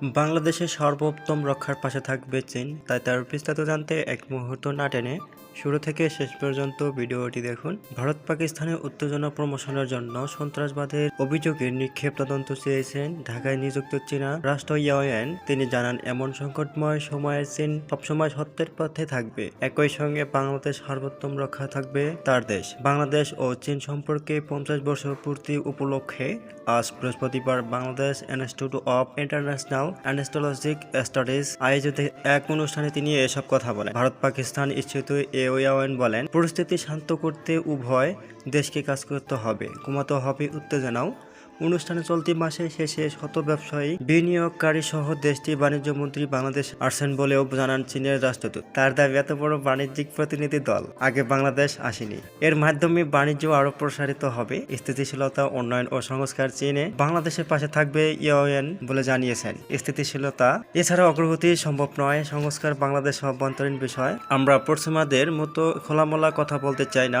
বাংলাদেশের সর্বোত্তম রক্ষার পাশে থাকবে চীন তাই তার বিস্তারিত জানতে এক মুহূর্ত না টেনে শুরু থেকে শেষ পর্যন্ত ভিডিওটি দেখুন। ভারত পাকিস্তানের উত্তেজনা প্রমোশনের জন্য সন্ত্রাসবাদের অভিযোগের নিক্ষেপ তদন্ত চেয়েছেন ঢাকায় নিযুক্ত চীনা রাষ্ট্র ইয়াওয়ান। তিনি জানান, এমন সংকটময় সময়ে চীন সবসময় সত্যের পথে থাকবে। একই সঙ্গে বাংলাদেশ সর্বোত্তম রক্ষা থাকবে তার দেশ। বাংলাদেশ ও চীন সম্পর্কে পঞ্চাশ বছর পূর্তি উপলক্ষে আজ বৃহস্পতিবার Bangladesh institute of international and strategic studies আয়োজিত এক অনুষ্ঠানে তিনি এসব কথা বলেন। ভারত পাকিস্তান স্থিত এওয়ান বলেন পরিস্থিতি শান্ত করতে উভয় দেশকে কাজ করতে হবে। কমাতে হবে উত্তেজনাও অনুষ্ঠানে চলতি মাসে শেষে শত ব্যবসায়ী বিনিয়োগকারী সহ দেশটির বাণিজ্য মন্ত্রী বাংলাদেশ আসেন বলেও জানান চীনের রাষ্ট্রদূত তার দাবি, এত বড় বাণিজ্যিক প্রতিনিধি দল আগে বাংলাদেশ আসেনি। এর মাধ্যমে বাণিজ্য আরও প্রসারিত হবে। স্থিতিশীলতা, উন্নয়ন ও সংস্কার চীনে বাংলাদেশের পাশে থাকবে ইউএন বলে জানিয়েছেন। স্থিতিশীলতা এছাড়া অগ্রগতি সম্ভব নয়। সংস্কার বাংলাদেশ অভ্যন্তরীণ বিষয়। আমরা পশ্চিমাদের মতো খোলামেলা কথা বলতে চাই না।